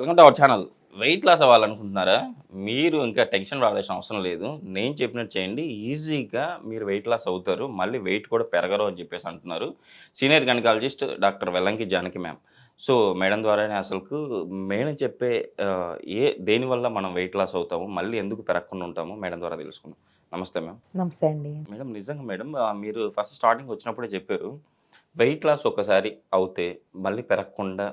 Welcome to our channel weight loss అవ్వాలనుకుంటున్నారా? మీరు ఇంకా tension పడాల్సిన అవసరం లేదు. నేను చెప్పినట్టు చేయండి. ఈజీగా మీరు వెయిట్ లాస్ అవుతారు. మళ్ళీ వెయిట్ కూడా పెరగరు అని చెప్పేసి అంటున్నారు. Senior gynaecologist doctor Vellanki Janaki ma'am so madam ద్వారానే అసలుకు మేడం చెప్పే ఏ దేనివల్ల మనం వెయిట్ లాస్ అవుతాము? మళ్ళీ ఎందుకు పెరగకుండా ఉంటాము? మేడం ద్వారా తెలుసుకుందాం. నమస్తే మ్యామ్ నమస్తే అండి. మేడం నిజంగా మేడం మీరు ఫస్ట్ స్టార్టింగ్ వచ్చినప్పుడే చెప్పారు. వెయిట్ లాస్ ఒకసారి అవుతే మళ్ళీ పెరగకుండా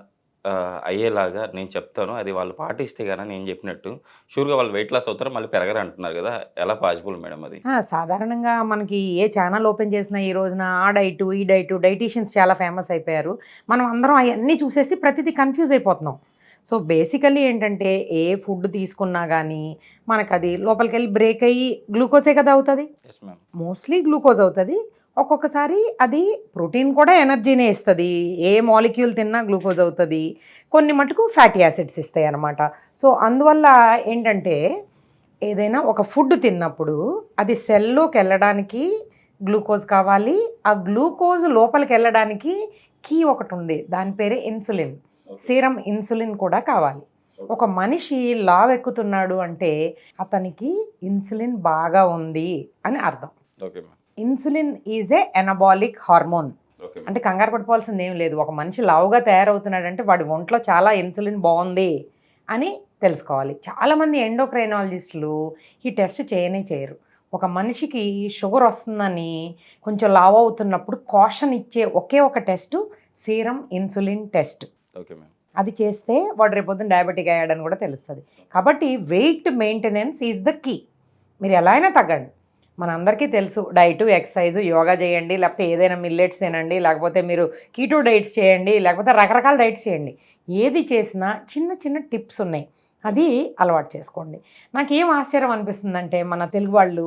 అయ్యేలాగా నేను చెప్తాను. అది వాళ్ళు పాటిస్తే కానీ నేను చెప్పినట్టు. షూర్గా వాళ్ళు వెయిట్ లాస్ అవుతారు మళ్ళీ పెరగరు అంటున్నారు కదా. ఎలా పాసిబుల్ మేడం అది? సాధారణంగా మనకి ఏ ఛానల్ ఓపెన్ చేసినా ఈ రోజున ఆ డైట్ ఈ డైట్ డైటీషియన్స్ చాలా ఫేమస్ అయిపోయారు. మనం అందరం అవన్నీ చూసేసి ప్రతిదీ కన్ఫ్యూజ్ అయిపోతున్నాం. సో బేసికల్లీ ఏంటంటే ఏ ఫుడ్ తీసుకున్నా కానీ మనకు అది లోపలికి వెళ్ళి బ్రేక్ అయ్యి గ్లూకోజే కదా అవుతుంది. మోస్ట్లీ గ్లూకోజ్ అవుతుంది. ఒక్కొక్కసారి అది ప్రోటీన్ కూడా ఎనర్జీనే ఇస్తుంది. ఏ మాలిక్యూల్ తిన్నా గ్లూకోజ్ అవుతుంది. కొన్ని మటుకు ఫ్యాటీ యాసిడ్స్ ఇస్తాయి అన్నమాట సో అందువల్ల ఏంటంటే ఏదైనా ఒక ఫుడ్ తిన్నప్పుడు అది సెల్లోకి వెళ్ళడానికి గ్లూకోజ్ కావాలి. ఆ గ్లూకోజ్ లోపలికి వెళ్ళడానికి కీ ఒకటి ఉంది. దాని పేరే ఇన్సులిన్. సీరం ఇన్సులిన్ కూడా కావాలి. ఒక మనిషి లావ్ ఎక్కుతున్నాడు అంటే అతనికి ఇన్సులిన్ బాగా ఉంది అని అర్థం. Okay insulin is a anabolic hormone. అంటే కంగారు పడిపోవాల్సింది ఏం లేదు. ఒక మనిషి లావుగా తయారవుతున్నాడంటే వాడి ఒంట్లో చాలా ఇన్సులిన్ బాగుంది అని తెలుసుకోవాలి. చాలామంది ఎండోక్రైనాలజిస్టులు ఈ టెస్ట్ చేయనే చేయరు. ఒక మనిషికి షుగర్ వస్తుందని కొంచెం లావు అవుతున్నప్పుడు కాషన్ ఇచ్చే ఒకే ఒక టెస్ట్ సీరం ఇన్సులిన్ టెస్ట్. అది చేస్తే వాడు రేపొద్దున డయాబెటిక్ అయ్యాడని కూడా తెలుస్తుంది. కాబట్టి weight maintenance is the key. మీరు ఎలా అయినా తగ్గండి. మన అందరికీ తెలుసు. డైట్ ఎక్సర్సైజ్ యోగా చేయండి లేకపోతే ఏదైనా మిల్లెట్స్ తినండి లేకపోతే మీరు కీటో డైట్స్ చేయండి లేకపోతే రకరకాల డైట్స్ చేయండి. ఏది చేసినా చిన్న చిన్న టిప్స్ ఉన్నాయి. అది అలవాటు చేసుకోండి. నాకు ఏం ఆశ్చర్యం అనిపిస్తుందంటే మన తెలుగు వాళ్ళు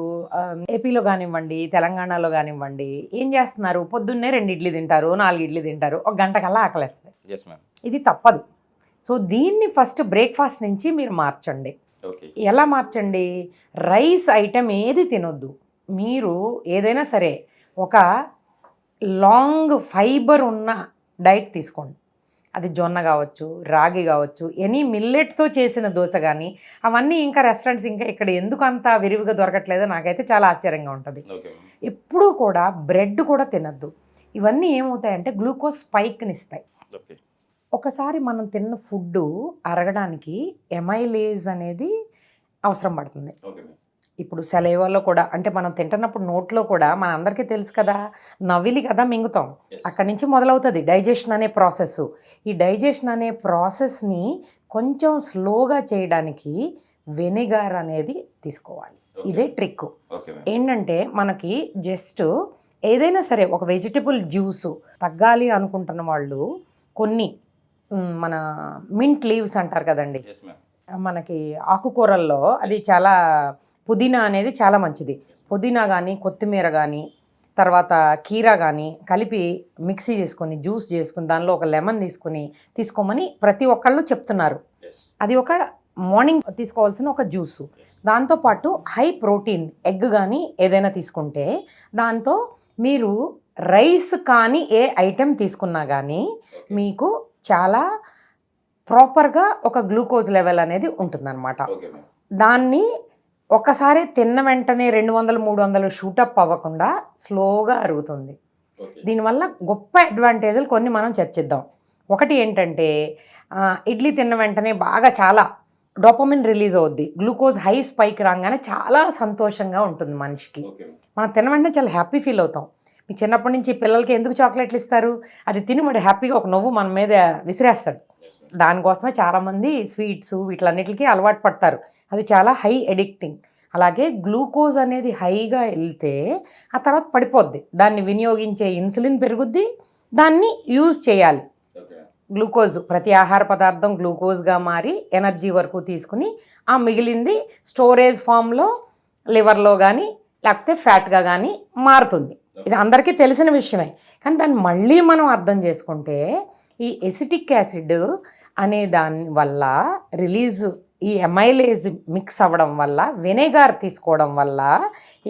ఏపీలో కానివ్వండి తెలంగాణలో కానివ్వండి ఏం చేస్తున్నారు? పొద్దున్నే రెండు ఇడ్లీ తింటారు నాలుగు ఇడ్లీ తింటారు ఒక గంట కల్లా ఆకలేస్తాయి ఇది తప్పదు. సో దీన్ని ఫస్ట్ బ్రేక్ఫాస్ట్ నుంచి మీరు మార్చండి. ఎలా మార్చండి? రైస్ ఐటెం ఏది తినొద్దు. మీరు ఏదైనా సరే ఒక లాంగ్ ఫైబర్ ఉన్న డైట్ తీసుకోండి. అది జొన్న కావచ్చు రాగి కావచ్చు ఎనీ మిల్లెట్తో చేసిన దోశ కానీ అవన్నీ ఇంకా రెస్టారెంట్స్ ఇంకా ఇక్కడ ఎందుకు అంత విరివిగా దొరకట్లేదో నాకైతే చాలా ఆశ్చర్యంగా ఉంటుంది. ఎప్పుడూ కూడా బ్రెడ్ కూడా తినద్దు. ఇవన్నీ ఏమవుతాయంటే గ్లూకోజ్ స్పైక్ని ఇస్తాయి ఒకసారి మనం తిన్న ఫుడ్ అరగడానికి ఎమైలేజ్ అనేది అవసరం పడుతుంది. ఇప్పుడు సెలవులో కూడా అంటే మనం తింటున్నప్పుడు నోట్లో కూడా మన అందరికీ తెలుసు కదా నవిలి కదా మింగుతాం. అక్కడి నుంచి మొదలవుతుంది డైజెషన్ అనే ప్రాసెస్ ఈ డైజెషన్ అనే ప్రాసెస్ని కొంచెం స్లోగా చేయడానికి వెనిగర్ అనేది తీసుకోవాలి. ఇదే ట్రిక్ ఏంటంటే మనకి జస్ట్ ఏదైనా సరే ఒక వెజిటబుల్ జ్యూస్ తగ్గాలి అనుకుంటున్న వాళ్ళు కొన్ని మన మింట్ లీవ్స్ అంటారు కదండి. మనకి ఆకుకూరల్లో అది చాలా పుదీనా అనేది చాలా మంచిది. పుదీనా కానీ కొత్తిమీర కానీ తర్వాత కీరా కానీ కలిపి మిక్సీ చేసుకొని జ్యూస్ చేసుకుని దానిలో ఒక లెమన్ తీసుకొని తీసుకోమని ప్రతి ఒక్కళ్ళు చెప్తున్నారు. అది ఒక మార్నింగ్ తీసుకోవాల్సిన ఒక జ్యూసు. దాంతోపాటు హై ప్రోటీన్ ఎగ్ కానీ ఏదైనా తీసుకుంటే దాంతో మీరు రైస్ కానీ ఏ ఐటెం తీసుకున్నా కానీ మీకు చాలా ప్రాపర్గా ఒక గ్లూకోజ్ లెవెల్ అనేది ఉంటుందన్నమాట. దాన్ని ఒకసారి తిన్న వెంటనే రెండు వందలు మూడు వందలు షూటప్ అవ్వకుండా స్లోగా అరుగుతుంది. దీనివల్ల గొప్ప అడ్వాంటేజ్లు కొన్ని మనం చర్చిద్దాం. ఒకటి ఏంటంటే ఇడ్లీ తిన్న వెంటనే బాగా చాలా డోపమిన్ రిలీజ్ అవుద్ది. గ్లూకోజ్ హై స్పైక్ రాగానే చాలా సంతోషంగా ఉంటుంది మనిషికి. మనం తిన వెంటనే చాలా హ్యాపీ ఫీల్ అవుతాం. మీ చిన్నప్పటి నుంచి పిల్లలకి ఎందుకు చాక్లెట్లు ఇస్తారు? అది తిని వాడు హ్యాపీగా ఒక నవ్వు మన మీద విసిరేస్తాడు. దానికోసమే చాలామంది స్వీట్స్ వీటిలన్నిటికీ అలవాటు పడతారు. అది చాలా హై ఎడిక్టింగ్. అలాగే గ్లూకోజ్ అనేది హైగా వెళ్తే ఆ తర్వాత పడిపోద్ది. దాన్ని వినియోగించే ఇన్సులిన్ పెరుగుద్ది. దాన్ని యూజ్ చేయాలి. గ్లూకోజ్ ప్రతి ఆహార పదార్థం గ్లూకోజ్గా మారి ఎనర్జీ వరకు తీసుకుని ఆ మిగిలింది స్టోరేజ్ ఫామ్లో లివర్లో కానీ లేకపోతే ఫ్యాట్గా కానీ మారుతుంది. ఇది అందరికీ తెలిసిన విషయమే. కానీ దాన్ని మళ్ళీ మనం అర్థం చేసుకుంటే ఈ ఎసిటిక్ యాసిడ్ అనే దాని వల్ల రిలీజ్ ఈ ఎమైలేజ్ మిక్స్ అవ్వడం వల్ల వెనేగార్ తీసుకోవడం వల్ల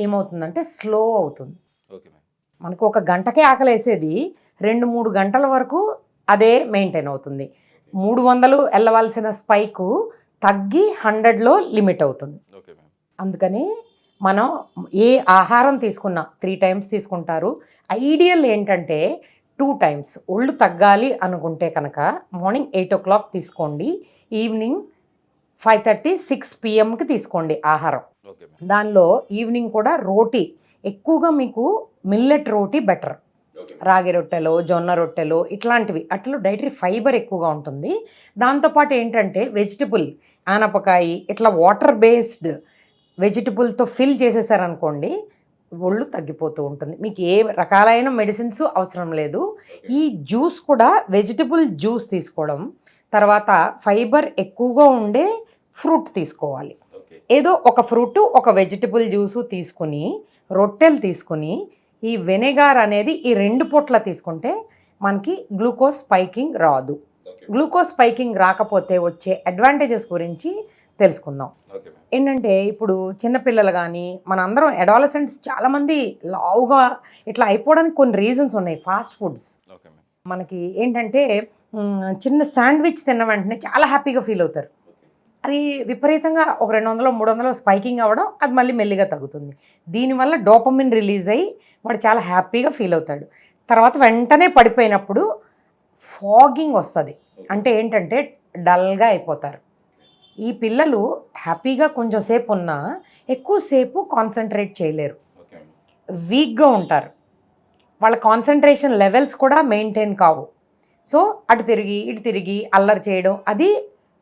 ఏమవుతుందంటే స్లో అవుతుంది. మనకు ఒక గంటకే ఆకలేసేది రెండు మూడు గంటల వరకు అదే మెయింటైన్ అవుతుంది. మూడు వందలు వెళ్ళవలసిన స్పైకు తగ్గి హండ్రెడ్లో లిమిట్ అవుతుంది. అందుకని మనం ఏ ఆహారం తీసుకున్నా త్రీ టైమ్స్ తీసుకుంటారు. ఐడియల్ ఏంటంటే టూ టైమ్స్ ఒళ్ళు తగ్గాలి అనుకుంటే కనుక మార్నింగ్ ఎయిట్ ఓ క్లాక్ తీసుకోండి ఈవినింగ్ ఫైవ్ థర్టీ సిక్స్ పిఎంకి తీసుకోండి ఆహారం. దానిలో ఈవినింగ్ కూడా రోటీ. ఎక్కువగా మీకు మిల్లెట్ రోటీ బెటర్ రాగి రొట్టెలు జొన్న రొట్టెలు ఇట్లాంటివి. అట్లా డైటరీ ఫైబర్ ఎక్కువగా ఉంటుంది. దాంతోపాటు ఏంటంటే వెజిటబుల్ ఆనపకాయ ఇట్లా వాటర్ బేస్డ్ వెజిటబుల్తో ఫిల్ చేసేసారనుకోండి ఒళ్ళు తగ్గిపోతూ ఉంటుంది. మీకు ఏ రకాలైన మెడిసిన్స్ అవసరం లేదు. ఈ జ్యూస్ కూడా వెజిటబుల్ జ్యూస్ తీసుకోవడం తర్వాత ఫైబర్ ఎక్కువగా ఉండే ఫ్రూట్ తీసుకోవాలి. ఏదో ఒక ఫ్రూట్ ఒక వెజిటబుల్ జ్యూసు తీసుకుని రొట్టెలు తీసుకుని ఈ వెనిగార్ అనేది ఈ రెండు పూట్ల తీసుకుంటే మనకి గ్లూకోజ్ స్పైకింగ్ రాదు. గ్లూకోజ్ స్పైకింగ్ రాకపోతే వచ్చే అడ్వాంటేజెస్ గురించి తెలుసుకుందాం. ఏంటంటే ఇప్పుడు చిన్నపిల్లలు కానీ మనందరం అడాలసెంట్స్ చాలామంది లావుగా ఇట్లా అయిపోవడానికి కొన్ని రీజన్స్ ఉన్నాయి ఫాస్ట్ ఫుడ్స్. మనకి ఏంటంటే చిన్న శాండ్విచ్ తిన్న వెంటనే చాలా హ్యాపీగా ఫీల్ అవుతారు. అది విపరీతంగా ఒక రెండు వందలు మూడు వందలు స్పైకింగ్ అవ్వడం అది మళ్ళీ మెల్లిగా తగ్గుతుంది. దీనివల్ల డోపమిన్ రిలీజ్ అయ్యి వాడు చాలా హ్యాపీగా ఫీల్ అవుతాడు. తర్వాత వెంటనే పడిపోయినప్పుడు ఫాగింగ్ వస్తుంది. అంటే ఏంటంటే డల్గా అయిపోతారు. ఈ పిల్లలు హ్యాపీగా కొంచెం సేపు ఉన్నా ఎక్కువసేపు కాన్సన్ట్రేట్ చేయలేరు. వీక్గా ఉంటారు. వాళ్ళ కాన్సన్ట్రేషన్ లెవెల్స్ కూడా మెయింటైన్ కావు. సో అటు తిరిగి ఇటు తిరిగి అల్లరి చేయడం అది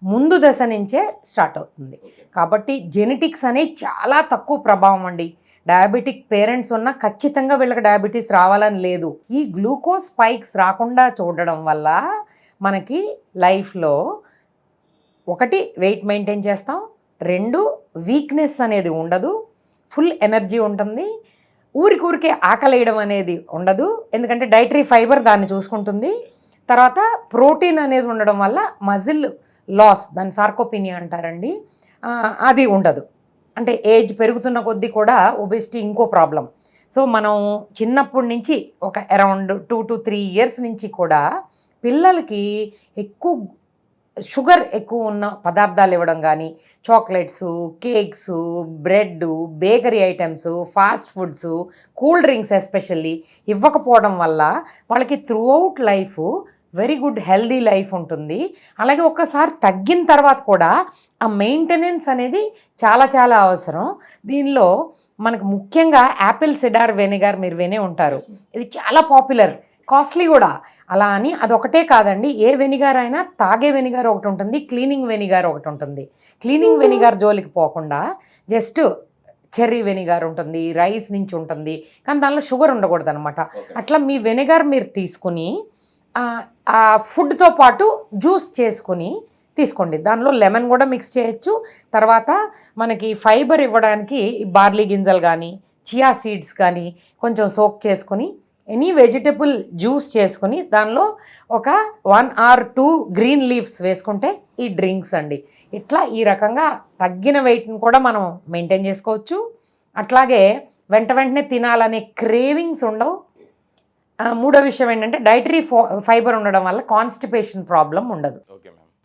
ముందు దశ నుంచే స్టార్ట్ అవుతుంది. కాబట్టి జెనెటిక్స్ అనేవి చాలా తక్కువ ప్రభావం అండి. డయాబెటిక్ పేరెంట్స్ ఉన్న ఖచ్చితంగా వీళ్ళకి డయాబెటీస్ రావాలని లేదు. ఈ గ్లూకోజ్ స్పైక్స్ రాకుండా చూడడం వల్ల మనకి లైఫ్లో ఒకటి వెయిట్ మెయింటైన్ చేస్తాం. రెండు వీక్నెస్ అనేది ఉండదు. ఫుల్ ఎనర్జీ ఉంటుంది. ఊరికూరికే ఆకలేయడం అనేది ఉండదు. ఎందుకంటే డైటరీ ఫైబర్ దాన్ని చూసుకుంటుంది. తర్వాత ప్రోటీన్ అనేది ఉండడం వల్ల మజిల్ లాస్ దాని సార్కోపినియా అంటారండి. అది ఉండదు. అంటే ఏజ్ పెరుగుతున్న కొద్దీ కూడా ఒబెసిటీ ఇంకో ప్రాబ్లం సో మనం చిన్నప్పటి నుంచి ఒక around two to three years నుంచి కూడా పిల్లలకి ఎక్కువ షుగర్ ఎక్కువ ఉన్న పదార్థాలు ఇవ్వడం కానీ chocolates cakes bread bakery items fast foods cool drinks especially ఇవ్వకపోవడం వల్ల వాళ్ళకి throughout life very good healthy life ఉంటుంది. అలాగే ఒక్కసారి తగ్గిన తర్వాత కూడా ఆ మెయింటెనెన్స్ అనేది చాలా చాలా అవసరం. దీనిలో మనకు ముఖ్యంగా యాపిల్ సిడార్ వెనిగర్ మీరు వినే ఉంటారు. ఇది చాలా పాపులర్. కాస్ట్లీ కూడా. అలా అని అదొకటే కాదండి. ఏ వెనిగార్ అయినా తాగే వెనిగార్ ఒకటి ఉంటుంది క్లీనింగ్ వెనిగార్ ఒకటి ఉంటుంది. క్లీనింగ్ వెనిగార్ జోలికి పోకుండా జస్ట్ చెర్రీ వెనిగార్ ఉంటుంది రైస్ నుంచి ఉంటుంది. కానీ దానిలో షుగర్ ఉండకూడదు అనమాట అట్లా మీ వెనిగర్ మీరు తీసుకుని ఆ- ఫుడ్తో పాటు జ్యూస్ చేసుకుని తీసుకోండి. దానిలో లెమన్ కూడా మిక్స్ చేయొచ్చు. తర్వాత మనకి ఫైబర్ ఇవ్వడానికి ఈ బార్లీ గింజలు కానీ చియా సీడ్స్ కానీ కొంచెం సోక్ చేసుకుని ఎనీ వెజిటబుల్ జ్యూస్ చేసుకుని దానిలో ఒక one or two green leaves వేసుకుంటే ఈ డ్రింక్స్ అండి. ఇట్లా ఈ రకంగా తగ్గిన వెయిట్ని కూడా మనం మెయింటైన్ చేసుకోవచ్చు. అట్లాగే వెంట వెంటనే తినాలనే క్రేవింగ్స్ ఉండవు. మూడో విషయం ఏంటంటే డైటరీ ఫైబర్ ఉండడం వల్ల కాన్స్టిపేషన్ ప్రాబ్లం ఉండదు.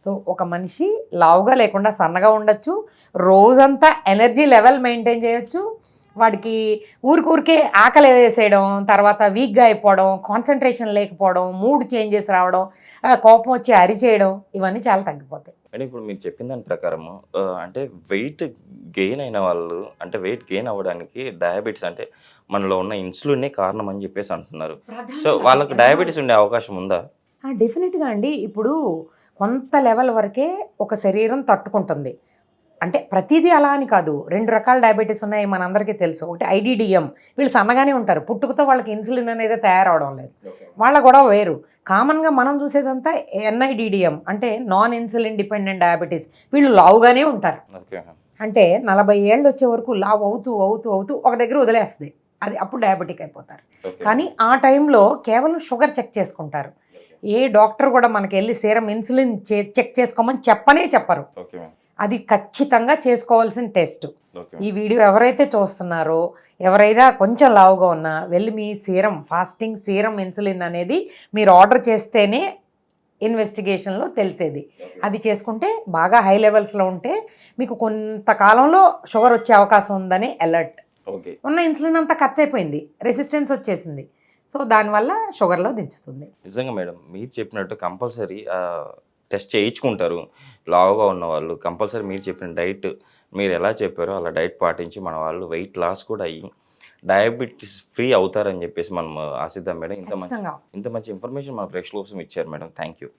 సో ఒక మనిషి లావుగా లేకుండా సన్నగా ఉండొచ్చు. రోజంతా ఎనర్జీ లెవెల్ మెయింటైన్ చేయొచ్చు. వాడికి ఊరికూరికే ఆకలి వేసేయడం తర్వాత వీక్గా అయిపోవడం కాన్సన్ట్రేషన్ లేకపోవడం మూడ్ చేంజెస్ రావడం కోపం వచ్చి అరిచేయడం ఇవన్నీ చాలా తగ్గిపోతాయి. అంటే ఇప్పుడు మీరు చెప్పిన దాని ప్రకారము అంటే వెయిట్ గెయిన్ అయిన వాళ్ళు అంటే వెయిట్ గెయిన్ అవ్వడానికి డయాబెటీస్ అంటే మనలో ఉన్న ఇన్సులినే కారణం అని చెప్పేసి అంటున్నారు. సో వాళ్ళకి డయాబెటీస్ ఉండే అవకాశం ఉందా? డెఫినెట్గా అండి. ఇప్పుడు కొంత లెవెల్ వరకే ఒక శరీరం తట్టుకుంటుంది. అంటే ప్రతిదీ అలా అని కాదు. రెండు రకాల డయాబెటీస్ ఉన్నాయి మనందరికీ తెలుసు. ఒకటి ఐడిడిఎం. వీళ్ళు సన్నగానే ఉంటారు. పుట్టుకతో వాళ్ళకి ఇన్సులిన్ అనేది తయారవడం లేదు. వాళ్ళ గొడవ వేరు. కామన్గా మనం చూసేదంతా ఎన్ఐడిడిఎం అంటే నాన్ ఇన్సులిన్ డిపెండెంట్ డయాబెటీస్. వీళ్ళు లావుగానే ఉంటారు. అంటే నలభై ఏళ్ళు వచ్చే వరకు లావు అవుతూ అవుతూ అవుతూ ఒక దగ్గర వదిలేస్తుంది. అది అప్పుడు డయాబెటిక్ అయిపోతారు. కానీ ఆ టైంలో కేవలం షుగర్ చెక్ చేసుకుంటారు. ఏ డాక్టర్ కూడా మనకి వెళ్ళి సీరం ఇన్సులిన్ చే- చెక్ చేసుకోమని చెప్పనే చెప్పరు. అది ఖచ్చితంగా చేసుకోవాల్సిన టెస్ట్. ఈ వీడియో ఎవరైతే చూస్తున్నారో ఎవరైనా కొంచెం లావుగా ఉన్నా వెళ్ళి మీ సీరం ఫాస్టింగ్ సీరం ఇన్సులిన్ అనేది మీరు ఆర్డర్ చేస్తేనే ఇన్వెస్టిగేషన్లో తెలిసేది. అది చేసుకుంటే బాగా హై లెవెల్స్లో ఉంటే మీకు కొంతకాలంలో షుగర్ వచ్చే అవకాశం ఉందని అలర్ట్. ఓకే. ఉన్న ఇన్సులిన్ అంతా ఖర్చు అయిపోయింది. రెసిస్టెన్స్ వచ్చేసింది. సో దానివల్ల షుగర్లో దించుతుంది. నిజంగా మేడం మీరు చెప్పినట్టు కంపల్సరీ టెస్ట్ చేయించుకుంటారు. లావుగా ఉన్న వాళ్ళు కంపల్సరీ మీరు చెప్పిన డైట్ మీరు ఎలా చెప్పారో అలా డైట్ పాటించి మన వాళ్ళు వెయిట్ లాస్ కూడా అయ్యి డయాబెటీస్ ఫ్రీ అవుతారని చెప్పేసి మనం ఆశిద్దాం మేడం. ఇంత మంచి ఇంత మంచి ఇన్ఫర్మేషన్ మన ప్రేక్షకుల కోసం ఇచ్చారు మేడం. Thank you